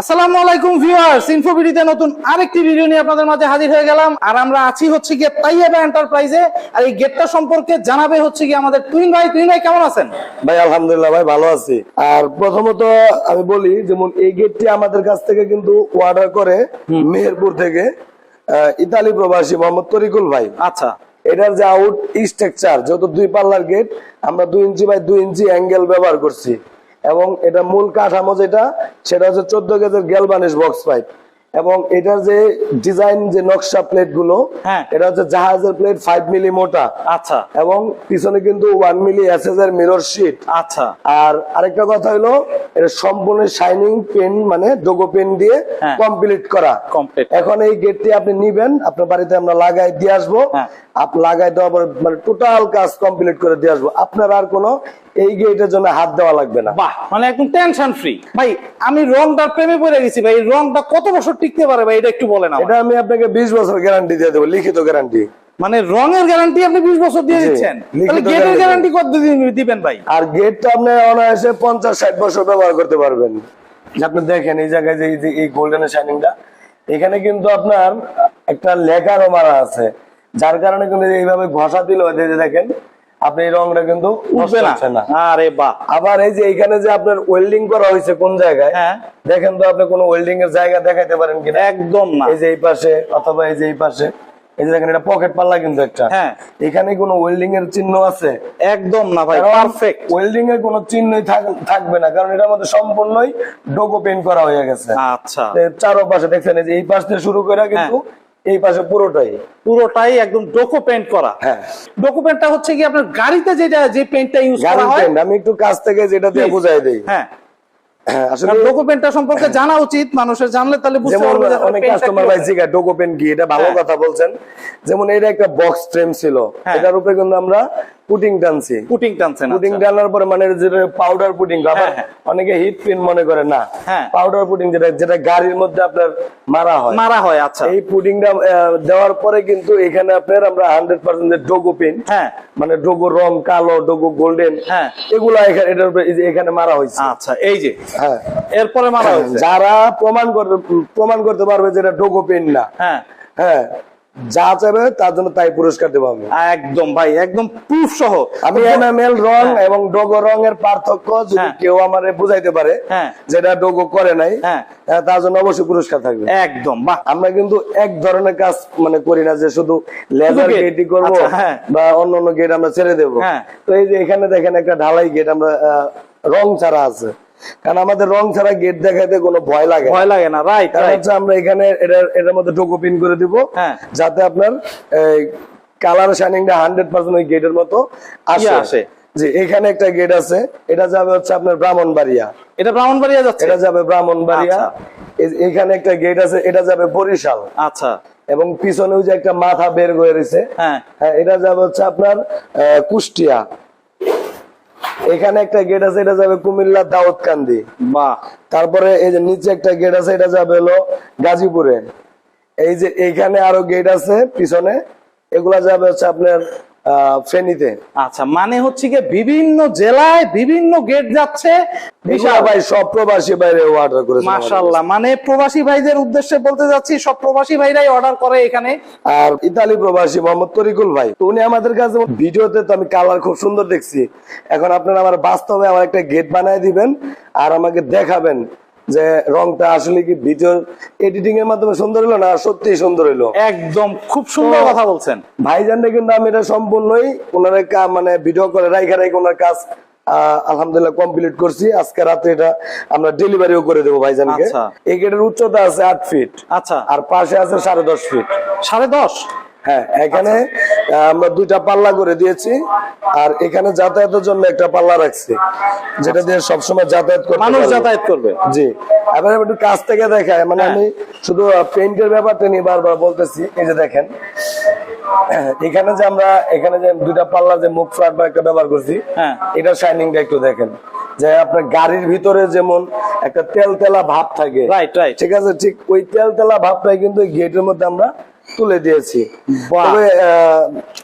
আসসালামু আলাইকুম ভিউয়ার্স ইনফোবিডিতে নতুন আরেকটি ভিডিও নিয়ে আপনাদের মাঝে হাজির হয়ে গেলাম। আর আমরা আছি হচ্ছে গিয়ে তাইয়াবা এন্টারপ্রাইজে আর এই গেটটা সম্পর্কে জানাবে হচ্ছে কি আমাদের টুইন ভাই। টুইন ভাই কেমন আছেন? ভাই আলহামদুলিল্লাহ ভাই ভালো আছি। আর প্রথমত আমি বলি যেমন এই গেটটি আমাদের কাছ থেকে কিন্তু অর্ডার করে মেহেরপুর থেকে ইতালি প্রবাসী মোহাম্মদ তরিকুল ভাই। আচ্ছা। এটার যে আউট স্ট্রাকচার যেহেতু দুই পাল্লার গেট আমরা দুই ইঞ্চি বাই দুই ইঞ্চি অ্যাঙ্গেল ব্যবহার করছি। এবং এটা মূল কাঠামো যেটা সেটা হচ্ছে চোদ্দ গেজের গ্যালবানিশ বক্স পাইপ এবং এটার যে ডিজাইন যে নকশা প্লেটগুলো হ্যাঁ। এটা হচ্ছে জাহাজের প্লেট ফাইভ মিলি মোটা আচ্ছা এবং পিছনে কিন্তু ওয়ান মিলি এসএস এর মিরর শিট আচ্ছা আর আরেকটা কথা হলো এটা সম্পূর্ণ শাইনিং পেন মানে ডোগো পেন দিয়ে হ্যাঁ। কমপ্লিট করা Complete। এখন এই গেটটি আপনি নিবেন আপনার বাড়িতে আমরা লাগাই দিয়ে আসব হ্যাঁ। আপ লাগাই দেওয়ার পর মানে টোটাল কাজ কমপ্লিট করে দিয়ে আসব আপনার আর কোনো এই গেটের জন্য হাত দেওয়া লাগবে না। বাহ মানে একদম টেনশন ফ্রি ভাই আমি রংটার প্রেমে পড়ে গেছি ভাই রংটা কত বছর টিকতে পারে ভাই এটা একটু বলেন এটা আমি আপনাকে বিশ বছর গ্যারান্টি দিয়ে দেবো লিখিত গ্যারান্টি মানে রঙের গ্যারান্টি আপনি বিশ বছর দিয়ে দিচ্ছেন? তাহলে গেটের গ্যারান্টি কত দিন দিবেন ভাই? আর গেটটা আপনি অনায়াসে পঞ্চাশ ষাট বছর ব্যবহার করতে পারবেন। আপনি দেখেন এই জায়গায় যে এই যে এই গোল্ডেন শাইনিংটা এখানে কিন্তু আপনার একটা লেখারও মারা আছে। যার কারণে কিন্তু এইভাবে ঘষা দিল দেখেন আপনি এই রংটা কিন্তু উঠবে না। আরে বাহ। আবার এই যে এখানে যে আপনার ওয়েল্ডিং করা হয়েছে কোন জায়গায় হ্যাঁ। দেখেন তো আপনি কোন ওয়েল্ডিং এর জায়গা দেখাইতে পারেন কিনা। একদম না। এই যে এই পাশে অথবা এই যে এই পাশে। এই যে দেখেন এটা পকেট পাল্লা কিন্তু একটা। হ্যাঁ। এখানে কোনো ওয়েল্ডিং এর চিহ্ন আছে? একদম না ভাই পারফেক্ট ওয়েল্ডিং এর কোনো চিহ্নই থাক- থাকবে না কারণ এটার মধ্যে সম্পূর্ণই ডোকো পেন্ট করা হয়ে গেছে। আচ্ছা। চারো পাশে দেখছেন এই যে এই পাশ থেকে শুরু করে কিন্তু এই পাশে পুরোটাই। পুরোটাই একদম ডোকো পেন্ট করা। হ্যাঁ। ডোকো পেন্টটা হচ্ছে কি আপনার গাড়িতে যেটা যে পেন্টটা ইউজ করা হয়। আমি একটু কাছ থেকে যেটা দিয়ে। বুঝাই দিই। হ্যাঁ। হ্যাঁ আসলে ডোকো পেন্টটা সম্পর্কে জানা উচিত মানুষের জানলে তাহলে বুঝতে পারবে অনেক কাস্টমার ভাই হবে। জিজ্ঞাসা কি এটা ভালো হ্যাঁ। কথা বলছেন যেমন এটা একটা বক্স ফ্রেম ছিল হ্যাঁ। এটার উপরে কিন্তু আমরা পুটিং টানছি পুটিং টানছেন পুটিং। টানার পরে মানে যেটা পাউডার পুটিং আবার হ্যাঁ, হ্যাঁ। অনেকে হিট পিন মনে করে না হ্যাঁ। পাউডার পুটিং যেটা যেটা গাড়ির মধ্যে আপনার মারা হয় মারা হয় আচ্ছা এই পুডিংটা দেওয়ার পরে কিন্তু এখানে আপনার আমরা হান্ড্রেড পার্সেন্ট ডোগো পিন হ্যাঁ মানে ডোগো রং কালো ডোগো গোল্ডেন হ্যাঁ। এগুলা এখানে এটার উপরে এখানে মারা হয়েছে আচ্ছা এই যে হ্যাঁ। এরপরে মারা হয়েছে। যারা প্রমাণ করতে প্রমাণ করতে পারবে যে এটা ডোগো পেন না। হ্যাঁ। হ্যাঁ যা চাইবে তার জন্য তাই পুরস্কার দেবো আমি একদম ভাই একদম প্রুফ সহ। আমি এনামেল রং এবং ডোগো রঙের পার্থক্য যদি হ্যাঁ। কেউ আমারে বুঝাইতে পারে হ্যাঁ। যেটা ডোগো করে নাই হ্যাঁ। হ্যাঁ, তার জন্য অবশ্যই পুরস্কার থাকবে। একদম বাহ। আমরা কিন্তু এক ধরনের কাজ মানে করি না যে শুধু লেজার গেটই করব আচ্ছা, হ্যাঁ। বা অন্য অন্য গেট আমরা ছেড়ে দেবো। হ্যাঁ। তো এই যে এখানে দেখেন একটা ঢালাই গেট আমরা রং ছাড়া আছে। কারণ আমাদের রং ছাড়া গেট দেখাইতে কোনো ভয় লাগে ভয় লাগে না রাইট কারণ হচ্ছে আমরা এখানে এটার এটার মধ্যে টোকো পিন করে দিব হ্যাঁ। যাতে আপনার কালার শাইনিংটা হান্ড্রেড পার্সেন্ট ওই গেটের মতো আসে। আসে। জি এখানে একটা গেট আছে এটা যাবে হচ্ছে আপনার ব্রাহ্মণবাড়িয়া। এটা ব্রাহ্মণবাড়িয়া যাচ্ছে? এটা যাবে ব্রাহ্মণবাড়িয়া। আচ্ছা। এখানে একটা গেট আছে এটা যাবে বরিশাল। আচ্ছা। এবং পিছনে ওই যে একটা মাথা বের হয়ে রয়েছে হ্যাঁ। হ্যাঁ এটা যাবে হচ্ছে আপনার কুষ্টিয়া। এখানে একটা গেট আছে এটা যাবে কুমিল্লা দাউদকান্দি। মা তারপরে এই যে নিচে একটা গেট আছে এটা যাবে হলো গাজীপুরে। এই যে এইখানে আরও গেট আছে পিছনে। এগুলা যাবে হচ্ছে আপনার ফেনীতে। আচ্ছা মানে হচ্ছে কি বিভিন্ন জেলায় বিভিন্ন গেট যাচ্ছে। বিশাল ভাই সব প্রবাসী বাইরে অর্ডার করেছে মাশাল্লাহ মানে প্রবাসী ভাইদের উদ্দেশ্যে বলতে যাচ্ছি সব প্রবাসী ভাইরাই অর্ডার করে এখানে। আর ইতালি প্রবাসী মোহাম্মদ তরিকুল ভাই উনি আমাদের কাছে ভিডিওতে তো আমি কালার খুব সুন্দর দেখছি। এখন আপনারা আমার বাস্তবে আমার একটা গেট বানায় দিবেন আর আমাকে দেখাবেন। যে রংটা আসলে কি ভিডিও এডিটিং এর মাধ্যমে সুন্দর হলো না সত্যি সুন্দর হলো? একদম খুব সুন্দর কথা বলছেন। ভাইজানরে কিন্তু আমি এটা সম্পূর্ণই ওনার মানে ভিডিও করে রাইখা রাইখা ওনার কাজ আলহামদুলিল্লাহ কমপ্লিট করছি। আজকে রাতে এটা আমরা ডেলিভারিও করে দেবো ভাইজানকে। আচ্ছা। এই গেটের উচ্চতা আছে আট ফিট আচ্ছা। আর পাশে আছে সাড়ে দশ ফিট সাড়ে দশ? হ্যাঁ এখানে আমরা দুইটা পাল্লা করে দিয়েছি আর এখানে যাতায়াতের জন্য একটা পাল্লা রাখছি যেটা দিয়ে সবসময় যাতায়াত করতে মানুষ যাতায়াত করবে। জি। এবার একটু কাছ থেকে দেখায় মানে হ্যাঁ। আমি শুধু পেইন্টের ব্যাপারটা নিয়ে বারবার বলতেছি এই যে দেখেন এখানে যে আমরা এখানে যে দুইটা পাল্লা যে মুখ ফ্লাট বা একটা ব্যবহার করছি হ্যাঁ। এটা শাইনিংটা একটু দেখেন যে আপনার গাড়ির ভিতরে যেমন একটা তেল তেলা ভাব থাকে। ঠিক আছে ঠিক ওই তেল তেলা ভাবটাই কিন্তু গেটের মধ্যে আমরা তুলে দিয়েছি। তবে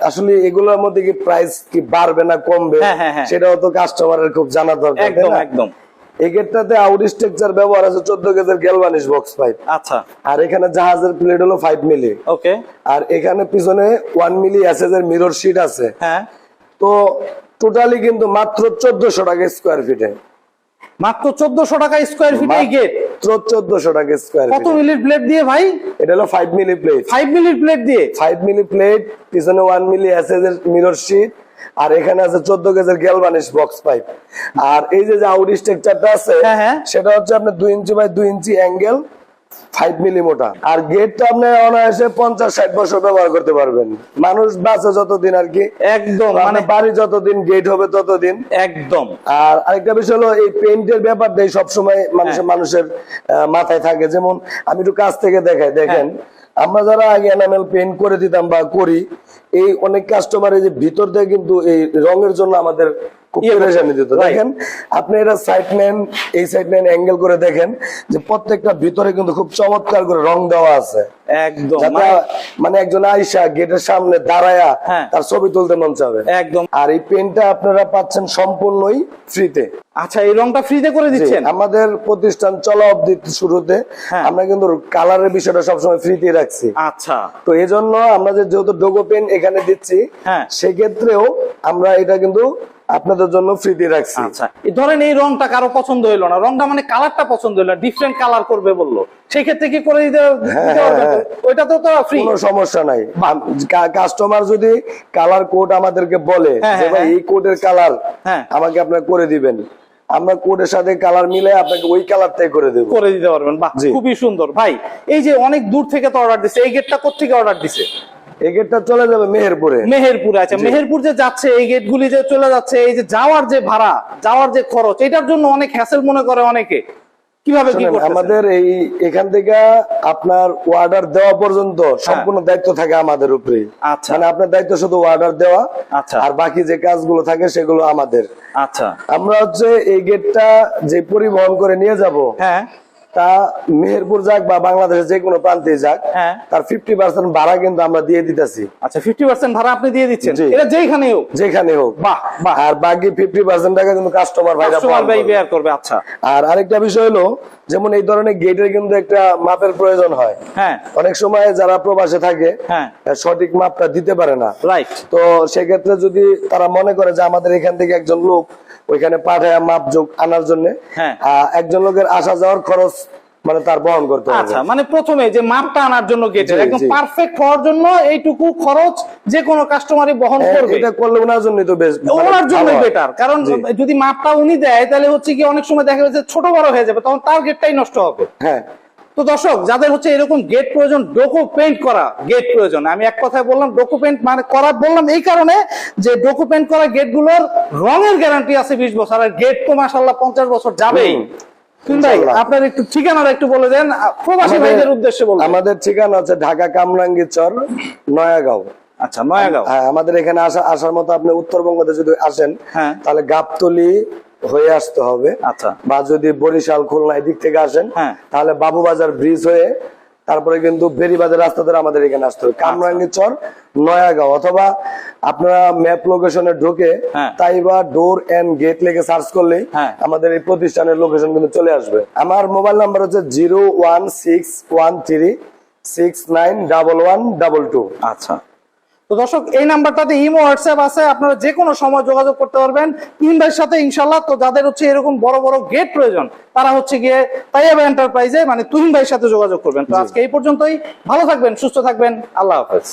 আসলে এগুলোর মধ্যে কি প্রাইস কি বাড়বে না কমবে? হ্যাঁ, হ্যাঁ, হ্যাঁ। সেটাও তো কাস্টমারের খুব জানা দরকার একদম একদম। আউট স্ট্রাকচার ব্যবহার আছে চোদ্দ গেজের গ্যালভানিশ বক্স পাইপ আচ্ছা। আর এখানে জাহাজের প্লেট হলো ফাইভ মিলি ওকে আর এখানে পিছনে ওয়ান মিলি এর মিরর শিট আছে। হ্যাঁ। তো টোটালি কিন্তু মাত্র চোদ্দশো টাকা স্কোয়ার ফিটে মাত্র চোদ্দশো টাকা স্কোয়ার ফিট এই গেট মাত্র চোদ্দশো টাকা স্কোয়ার কত ফিট প্লেট দিয়ে ভাই? এটা হলো মিলি প্লেট প্লেট দিয়ে? মিলি প্লেট পিছনে মিলি এসএস এর মিরর শিট আর এখানে আছে চোদ্দ গেজের গ্যালভানিশ বক্স পাইপ আর এই যে আউট স্ট্রাকচারটা আছে হ্যাঁ, হ্যাঁ। সেটা হচ্ছে আপনার দুই ইঞ্চি বাই দুই ইঞ্চি অ্যাঙ্গেল ফাইভ মিলি মোটা আর গেটটা আপনি অনায়াসে পঞ্চাশ ষাট বছর ব্যবহার করতে পারবেন। মানুষ বাঁচে যতদিন আর কি। একদম মানে বাড়ি যতদিন গেট হবে ততদিন। একদম। আর আরেকটা বিষয় হলো এই পেইন্টের ব্যাপারটাই সবসময় মানুষের মানুষের মাথায় থাকে। যেমন আমি একটু কাছ থেকে দেখাই দেখেন আমরা যারা আগে এনামেল পেইন্ট করে দিতাম বা করি এই অনেক কাস্টমার এই যে ভিতর থেকে কিন্তু এই রঙের জন্য আমাদের ইয়ে পেরেশানি দিত Right. দেখেন। আপনি এটা সাইড নেন এই সাইড নেন অ্যাঙ্গেল করে দেখেন যে প্রত্যেকটা ভিতরে কিন্তু খুব চমৎকার করে রং দেওয়া আছে। একদম। মানে- মানে একজন আইসা গেটের সামনে দাঁড়ায়া হ্যাঁ। তার ছবি তুলতে মন চাবে। একদম। আর এই পেনটা আপনারা পাচ্ছেন সম্পূর্ণই ফ্রিতে আচ্ছা এই রংটা ফ্রিতে করে দিচ্ছেন? আমাদের প্রতিষ্ঠান চলা অব্দি শুরুতে হ্যাঁ। আমরা কিন্তু কালারের বিষয়টা সবসময় ফ্রিতে রাখছি। আচ্ছা। তো এই জন্য আমরা যে যেহেতু ডোগো পেন এখানে দিচ্ছি হ্যাঁ। সেক্ষেত্রেও আমরা এটা কিন্তু আপনাদের জন্য ফ্রিতে রাখছি। আচ্ছা এই ধরেন এই রংটা কারও পছন্দ হইল না রংটা মানে কালারটা পছন্দ হইল ডিফারেন্ট কালার করবে বলল। সেই ক্ষেত্রে কি করে দিতে দিতে পারবেন তো? ওইটা তো ফ্রি কোনো সমস্যা নাই। কাস্টমার যদি কালার কোড আমাদেরকে বলে হ্যাঁ, যে হ্যাঁ, ভাই হ্যাঁ। এই কোডের কালার হ্যাঁ। আমাকে আপনার করে দিবেন। আমরা কোডের সাথে কালার মিলে আপনাকে ওই কালারটাই করে দেবো। করে দিতে পারবেন। বাহ খুবই সুন্দর। ভাই এই যে অনেক দূর থেকে তো অর্ডার দিছে এই গেটটা কোথেকে অর্ডার দিছে? এই গেটটা চলে যাবে মেহেরপুরে। মেহেরপুরে আছে মেহেরপুর যে যাচ্ছে এই গেট যে চলে যাচ্ছে এই যে যাওয়ার যে ভাড়া যাওয়ার যে খরচ এটার জন্য অনেক হ্যাসেল মনে করে অনেকে। কীভাবে কি আমাদের এই এখান থেকে আপনার অর্ডার দেওয়া পর্যন্ত সম্পূর্ণ দায়িত্ব থাকে আমাদের উপরে। আচ্ছা। মানে আপনার দায়িত্ব শুধু অর্ডার দেওয়া আচ্ছা। আর বাকি যে কাজগুলো থাকে সেগুলো আমাদের। আচ্ছা। আমরা হচ্ছে এই গেটটা যে পরিবহন করে নিয়ে যাব হ্যাঁ। তা মেহেরপুর যাক বা বাংলাদেশের যে কোনো প্রান্তে যাক হ্যাঁ। তার ফিফটি পার্সেন্ট ভাড়া কিন্তু আমরা দিয়ে দিতেছি। আচ্ছা ফিফটি পার্সেন্ট ভাড়া আপনি দিয়ে দিচ্ছেন? এটা যেখানে হোক। যেখানে হোক। বাহ আর বাকি ফিফটি পার্সেন্ট টাকা কিন্তু কাস্টমার ভাইরা ভাই করবে। আচ্ছা। আর আরেকটা বিষয় হলো যেমন এই ধরনের গেটের কিন্তু একটা মাপের প্রয়োজন হয়। হ্যাঁ। অনেক সময় যারা প্রবাসে থাকে হ্যাঁ। সঠিক মাপটা দিতে পারে না। রাইট তো সেক্ষেত্রে যদি তারা মনে করে যে আমাদের এখান থেকে একজন লোক ওইখানে পাঠায় মাপ যোগ আনার জন্য। একজন লোকের আসা যাওয়ার খরচ মানে তার বহন করতে হবে। আচ্ছা মানে প্রথমে যে মাপটা আনার জন্য গেটের একদম পারফেক্ট হওয়ার জন্য এইটুকু খরচ যে কোনো কাস্টমারই বহন হ্যাঁ, করবে। এটা করলে ওনার জন্যই তো বেশ মানে ওনার জন্য বেটার কারণ যদি মাপটা উনি দেয় তাহলে হচ্ছে কি অনেক সময় দেখা যাচ্ছে ছোট বড় হয়ে যাবে তখন তার গেটটাই নষ্ট হবে। হ্যাঁ। তো দর্শক যাদের হচ্ছে এরকম গেট প্রয়োজন ডোকো পেইন্ট করা গেট প্রয়োজন আমি এক কথায় বললাম ডোকো পেইন্ট মানে করা বললাম এই কারণে যে ডোকো পেইন্ট করা গেটগুলোর রঙের গ্যারান্টি আছে বিশ বছর আর গেট তো মাসাল্লাহ পঞ্চাশ বছর যাবেই। ভাই আপনার একটু ঠিকানাটা একটু বলে দেন প্রবাসী আমাদের- ভাইদের উদ্দেশ্যে বলবেন আমাদের ঠিকানা আছে ঢাকা কামরাঙ্গি চর নয়াগাঁও। আচ্ছা নয়াগাঁও। হ্যাঁ আমাদের এখানে আসা আসার মতো আপনি উত্তরবঙ্গতে যদি আসেন হ্যাঁ। তাহলে গাবতলি হয়ে আসতে হবে। আচ্ছা। বা যদি বরিশাল খুলনা এদিক থেকে আসেন তাহলে তাহলে বাবুবাজার ব্রিজ হয়ে তারপরে কিন্তু বেরিবাদের রাস্তা ধরে আমাদের এখানে আসতে হবে। কামরাঙ্গি চর নয়াগাঁও অথবা আপনারা ম্যাপ লোকেশনে ঢুকে। তাইবা ডোর এন্ড গেট লেগে সার্চ করলেই হ্যাঁ। আমাদের এই প্রতিষ্ঠানের লোকেশন কিন্তু চলে আসবে। আমার মোবাইল নাম্বার হচ্ছে zero one six one three six nine double one double two আচ্ছা। তো দর্শক এই নাম্বারটাতে ইমো হোয়াটসঅ্যাপ আছে আপনারা যে কোনো সময় যোগাযোগ করতে পারবেন। তিন ভাইয়ের সাথে ইনশাল্লাহ তো যাদের হচ্ছে এরকম বড় বড় গেট প্রয়োজন তারা হচ্ছে গিয়ে তাইয়াবা এন্টারপ্রাইজে মানে তুহিন ভাইয়ের সাথে যোগাযোগ করবেন। তো আজকে এই পর্যন্তই ভালো থাকবেন সুস্থ থাকবেন আল্লাহ হাফেজ।